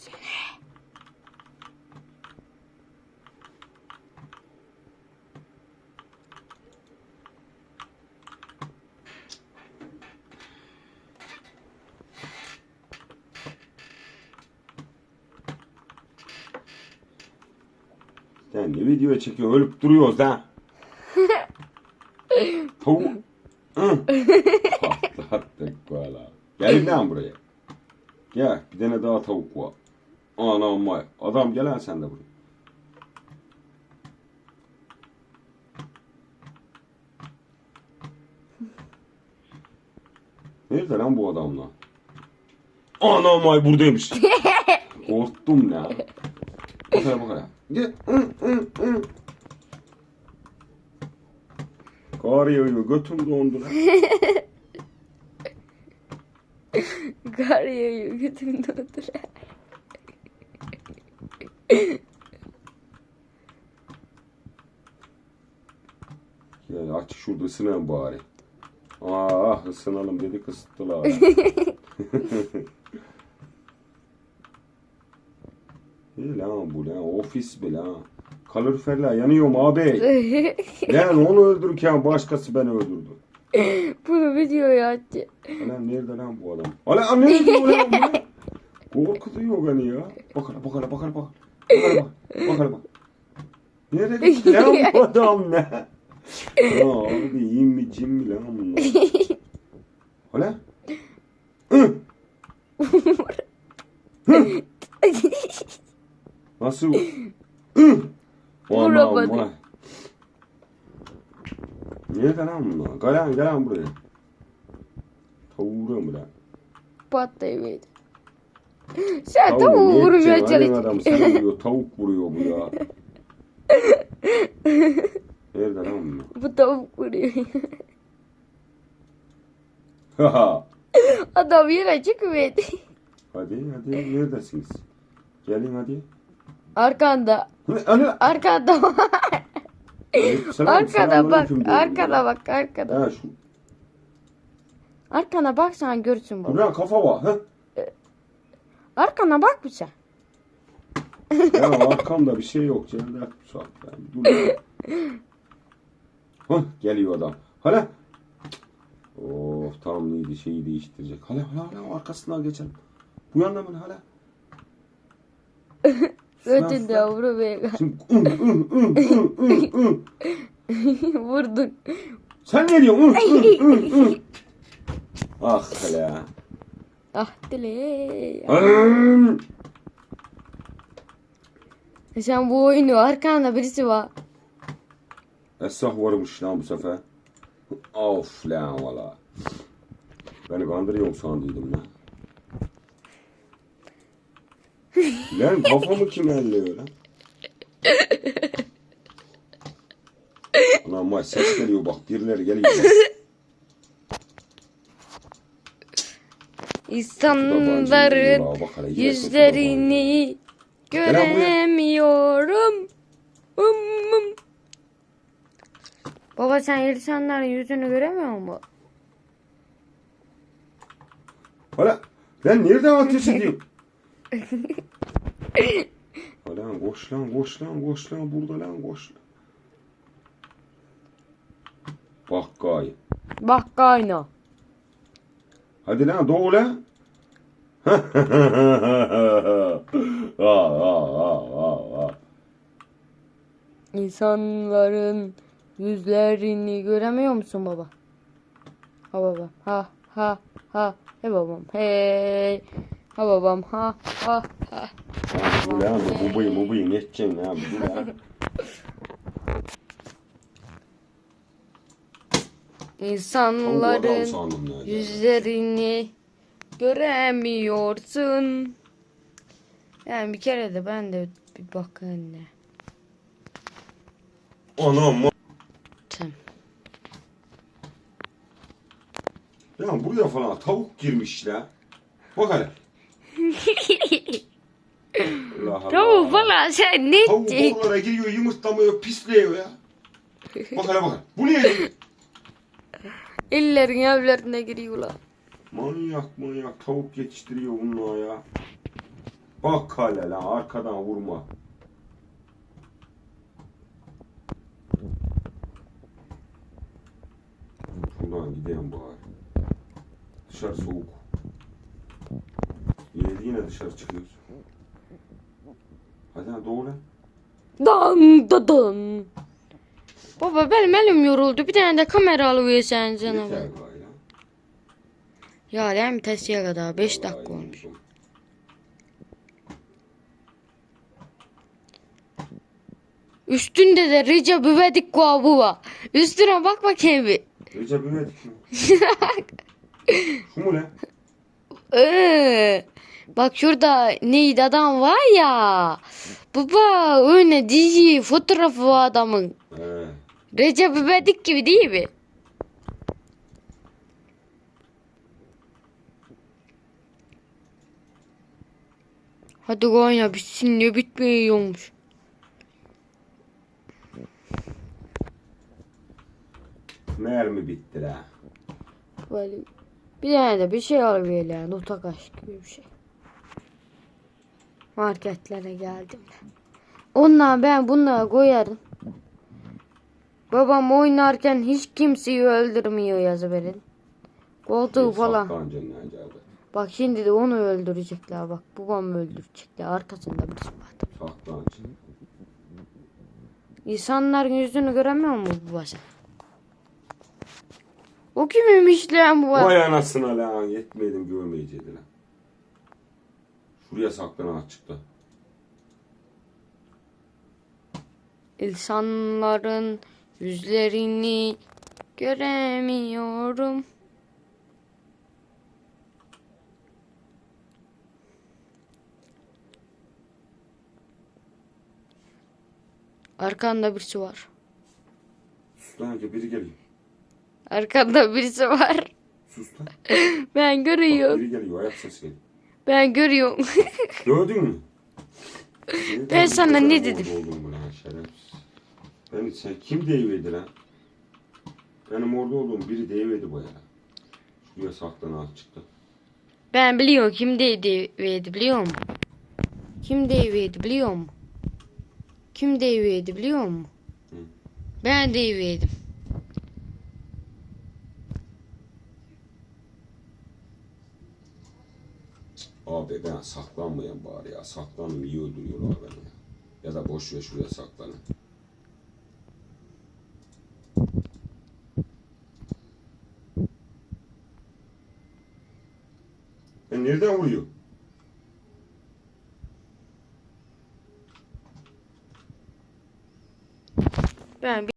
Sen ne video çekiyor ölüp duruyoruz da. Tavuk. Patlattık valla. Gel lan buraya. Gel bir tane daha tavuk var. Anam vay. Adam gelen sen de buraya. Nerede lan bu adamla? Anam vay buradaymış. Korktum ya. Bakaya bakaya. Gel. Kar yağıyor. Götüm dondu lan. Kar yağıyor götüm dondur. Gel aç şurada ısınalım bari. Ah ısınalım dedik ısıttılar. İyi lan bu lan ofis mi lan? Kaloriferler yanıyor mu abi? lan onu öldürürken başkası beni öldürdü. Bunu videoya attı. Lan nerede lan bu adam? Lan nerede bu lan? Korkutuyor beni ya. Bak hele bak hele bak hele bak. Bak hele bak. Bak hele bak. Nerede gitti lan bu adam ne? Ya abi iyi mi cin mi lan bunlar? Hala? Hı. Hı. Nasıl? Hı. Aman Vuramadı. vay. Nerede lan bunlar? Gel lan gel lan buraya. Tavuğu mu lan? Patlayıverdi. Sen Tavuğu tavuğu ne vurmaya edeceksin? Adam sana vuruyor. Tavuk vuruyor bu ya. Nerede lan bunlar? Bu tavuk vuruyor. Haha. Adam yere çıkıverdi. hadi hadi neredesiniz? Gelin hadi. Arkanda. Hani. Arkanda. Aleykümselam, arkada bak. selamünaleyküm diyorum Arkada ya. bak. Arkada. Ha şu. Arkana bak sen görsün baba. Buraya kafa var. Ha? Arkana bak bir sen. Ya arkamda bir şey yok. Cevdet. Ben dur. Hah geliyor adam. Hala. Of tam neydi şeyi değiştirecek. Hala hala hala arkasından geçelim. Bu yandan mı hala? Ötünde vurmaya Şimdi ın, ın, ın, ın, ın, ın. vurdun. Sen ne diyorsun? In, ın, ın, ın. Ah hele. Ah dile. Sen bu oyunu arkanda birisi var. Esrah varmış lan bu sefer. Of lan valla. Beni kandırıyorum sandıydım lan. lan kafamı kim elliyor lan? Vay ses geliyor bak birileri geliyor. Bak. İnsanların yüzlerini göremiyorum. Baba sen insanların yüzünü göremiyor musun? Hala lan nereden ateş ediyorsun? Hala koş lan koş lan koş lan burada lan koş. Bak gayet. Bak kayna. Hadi lan doğu lan. İnsanların yüzlerini göremiyor musun baba? Ha baba. Ha ha ha. He babam. Hey. Ha babam. Ha ha ha. Bu lan bu bubayı bubayı ne edeceksin lan bu lan. Tavuğu adam İnsanların yüzlerini göremiyorsun. Yani bir kere de ben de bir bakın ne. Anam. Tamam. Ya buraya falan tavuk girmiş la. Bak hele. Tavuk falan sen ne Tavuk oralara giriyor yumurtlamıyor pisliyor ya. Bak hele bak. Bu ne? Ellerin evlerine giriyorlar. Manyak manyak tavuk yetiştiriyor bunlar ya. Bak kale lan arkadan vurma. Şuradan gideyim bari. Dışarı soğuk. Yine yine dışarı çıkıyoruz. Hadi lan doğru. Dan da dan. Baba benim elim yoruldu. Bir tane de kamera alıversen canım. Yeter galiba. Ya lan bir testiye kadar 5 Vallahi dakika olmuş. Üstünde de Recep İvedik kuabı var. Üstüne bak bakayım bir. Recep İvedik mi? Şu mu lan? Ee, bak şurada neydi adam var ya. Baba öyle dizi fotoğrafı var adamın. He. Recep İvedik gibi değil mi? Hadi oyna bitsin niye bitmiyormuş. Mermi bitti la. Böyle bir tane de bir şey alıver yani utakaş gibi bir şey. Marketlere geldim. Ondan ben bunları koyarım. Babam oynarken hiç kimseyi öldürmüyor yazı verin. Koltuğu falan. Bak şimdi de onu öldürecekler bak. Babam öldürecekler. Arkasında birisi var. Saklanç. İnsanların yüzünü göremiyor mu bu sen? O kimmiş lan bu? Vay anasına lan yetmedim görmeyecekti lan. Şuraya saklan açıkta. İnsanların yüzlerini göremiyorum. Arkanda birisi var. Sus lan biri geliyor. Arkanda birisi var. Sus lan. Ben Bak, görüyorum. biri geliyor ayak sesi geliyor. Ben görüyorum. Gördün mü? Ben sana ne dedim? Oldum bu lan şerefsiz. Ben sen kim deyiverdi lan? Benim orada olduğum biri deyiverdi bu ya. Şuraya saklan açıkta. Ben biliyorum kim deyiveydi biliyor musun? Kim deyiveydi biliyor musun? Kim deyiveydi biliyor musun? Hı. Ben deyiveydim. Abi ben saklanmayan bari ya. Saklanım iyi öldürüyorlar beni ya. Ya da boş ver şuraya saklanın. Nereden vuruyor? Ben